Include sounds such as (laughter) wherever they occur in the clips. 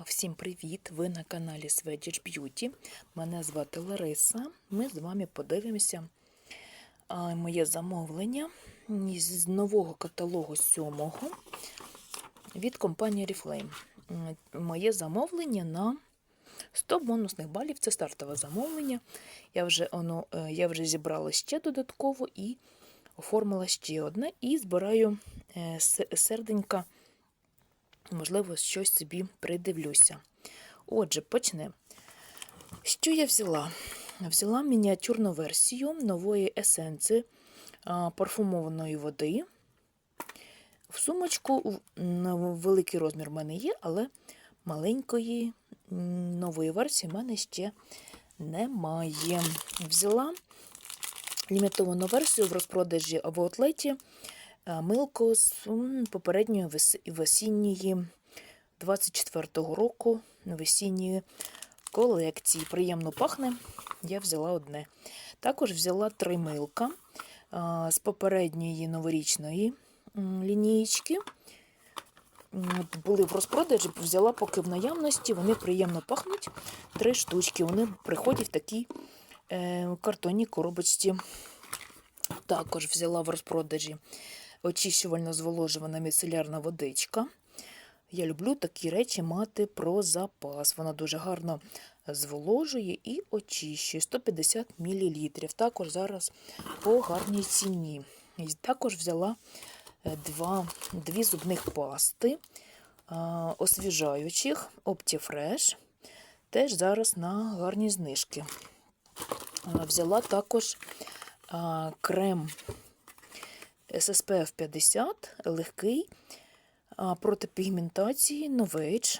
Всім привіт! Ви на каналі Swedish Beauty. Мене звати Лариса. Ми з вами подивимося моє замовлення з нового каталогу сьомого від компанії Reflame. Моє замовлення на 100 бонусних балів. Це стартове замовлення. Я вже, воно, е, я вже зібрала ще додатково і оформила ще одне. І збираю е, серденька можливо, щось собі придивлюся. Отже, почнемо. Що я взяла? Взяла мініатюрну версію нової есенції парфумованої води. В сумочку великий розмір в мене є, але маленької нової версії в мене ще немає. Взяла лімітовану версію в розпродажі в а, милко з попередньої весінньої 24-го року весінньої колекції. Приємно пахне. Я взяла одне. Також взяла три милка з попередньої новорічної лінієчки. Були в розпродажі, взяла поки в наявності, вони приємно пахнуть. Три штучки. Вони приходять в такій е, картонній коробочці. Також взяла в розпродажі очищувально зволожувана міцелярна водичка. Я люблю такі речі мати про запас. Вона дуже гарно зволожує і очищує 150 мл. Також зараз по гарній ціні. І також взяла е, два, дві зубних пасти а, освіжаючих Optifresh. Теж зараз на гарні знижки. А, Взяла також крем SPF 50, легкий, проти пігментації, новейдж,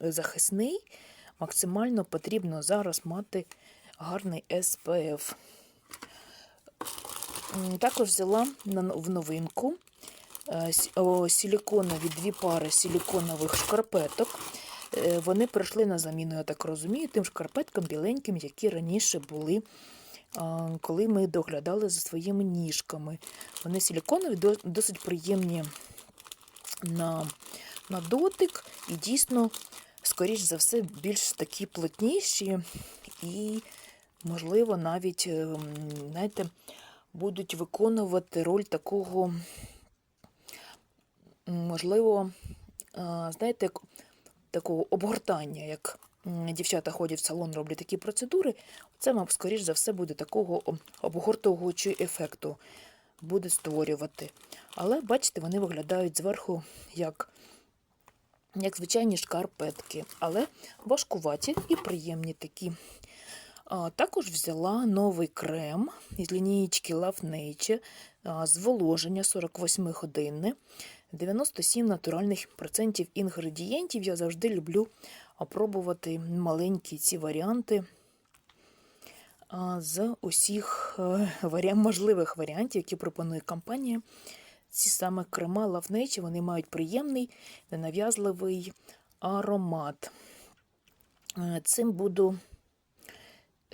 захисний. Максимально потрібно зараз мати гарний SPF. Також взяла в новинку е, силіконові дві пари силіконових шкарпеток. Е, Вони прийшли на заміну, я так розумію, тим шкарпеткам біленьким, які раніше були, коли ми доглядали за своїми ніжками. Вони силіконові, досить приємні на, на дотик і дійсно, скоріш за все, більш такі плотніші і, можливо, навіть, ем, знаєте, будуть виконувати роль такого, можливо, знаєте, як такого обгортання, як дівчата ходять в салон, роблять такі процедури, це, мабуть, скоріш за все, буде такого об- обгортовуючого ефекту буде створювати. Але, бачите, вони виглядають зверху як, як звичайні шкарпетки, але важкуваті і приємні такі. А, також взяла новий крем із лінієчки Love Nature зволоження 48 годинне, 97 натуральних процентів інгредієнтів. Я завжди люблю опробувати маленькі ці варіанти з усіх е, можливих варіантів, які пропонує компанія. Ці саме крема Nature, вони мають приємний, ненав'язливий аромат. Е, Цим буду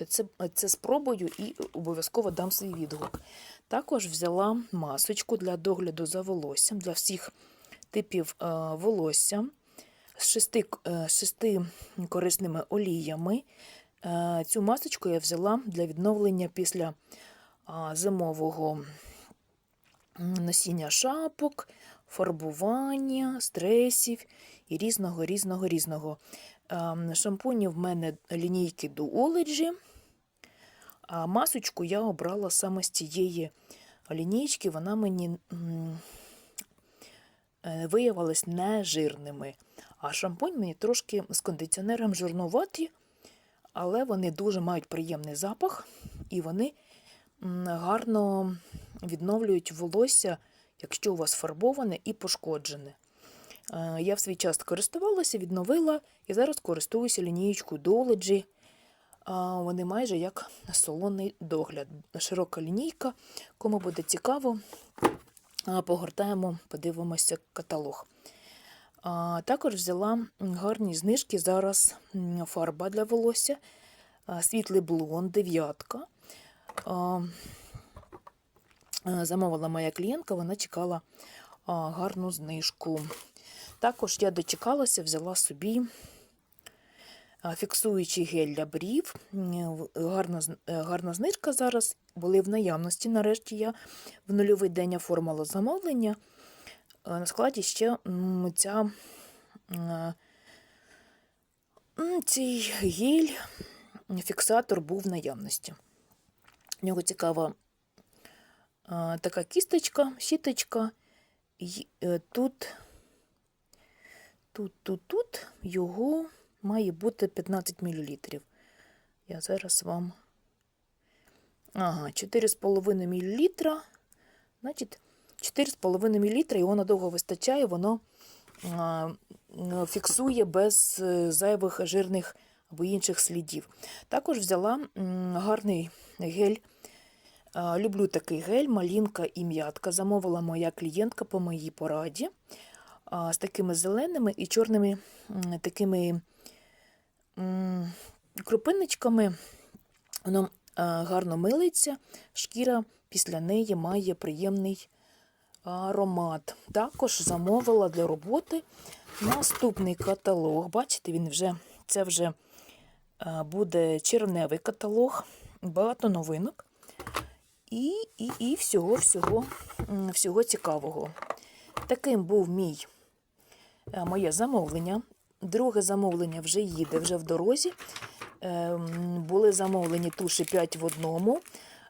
це, це спробую і обов'язково дам свій відгук. Також взяла масочку для догляду за волоссям для всіх типів е, волосся з шести, е, шести корисними оліями. Е, цю масочку я взяла для відновлення після зимового носіння шапок, фарбування, стресів і різного, різного, різного. Ем, Шампуні в мене лінійки Duology, а масочку я обрала саме з цієї лінійки. Вона мені е, виявилась не жирними. А шампунь мені трошки з кондиціонером жирнуваті, але вони дуже мають приємний запах і вони гарно відновлюють волосся, якщо у вас фарбоване і пошкоджене. Е, Я в свій час користувалася, відновила і зараз користуюся лінієчкою. А, Вони майже як салонний догляд. Широка лінійка. Кому буде цікаво, погортаємо, подивимося каталог. Також взяла гарні знижки. Зараз фарба для волосся, світлий блонд, дев'ятка. Замовила моя клієнтка, вона чекала гарну знижку. Також я дочекалася, взяла собі фіксуючий гель для брів. Гарна, е, гарна знижка зараз. Були в наявності. Нарешті я в нульовий день оформила замовлення. Е, На складі ще ця, е, цей гель, фіксатор був в наявності. В нього цікава е, така кісточка, щіточка. Е, Тут, тут, тут, тут його має бути 15 мл. Я зараз вам. Ага, 4,5 мл. Значить, 4,5 мл його надовго вистачає, воно а, фіксує без е, зайвих жирних або інших слідів. Також взяла м, гарний гель. А, Люблю такий гель, малінка і м'ятка. Замовила моя клієнтка по моїй пораді з такими зеленими і чорними такими крупиночками. Воно гарно милиться, шкіра після неї має приємний аромат. Також замовила для роботи наступний каталог. Бачите, він вже це вже буде червневий каталог, багато новинок і, і, і всього, всього, всього цікавого. Таким був мій, моє замовлення. Друге замовлення вже їде, вже в дорозі. Ем, Були замовлені туші 5 в одному,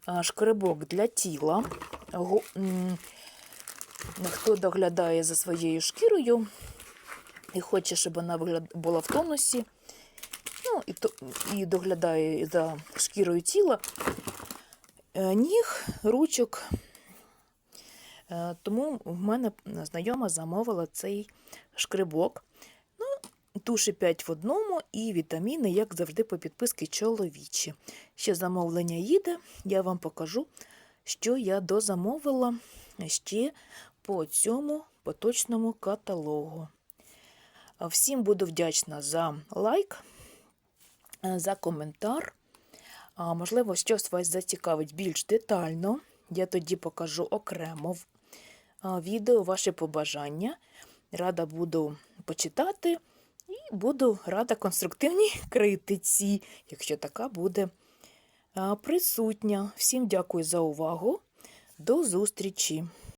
а, шкребок для тіла. Хто доглядає за своєю шкірою і хоче, щоб вона була в тонусі, ну, і, то, і доглядає за шкірою тіла, е, ніг, ручок. Е, Тому в мене знайома замовила цей шкребок. Ну, туші 5 в одному і вітаміни, як завжди, по підписки чоловічі. Ще замовлення їде, я вам покажу, що я дозамовила ще по цьому поточному каталогу. Всім буду вдячна за лайк, за коментар. Можливо, щось вас зацікавить більш детально. Я тоді покажу окремо в відео ваші побажання. Рада буду почитати і буду рада конструктивній (laughs) критиці, якщо така буде присутня. Всім дякую за увагу. До зустрічі!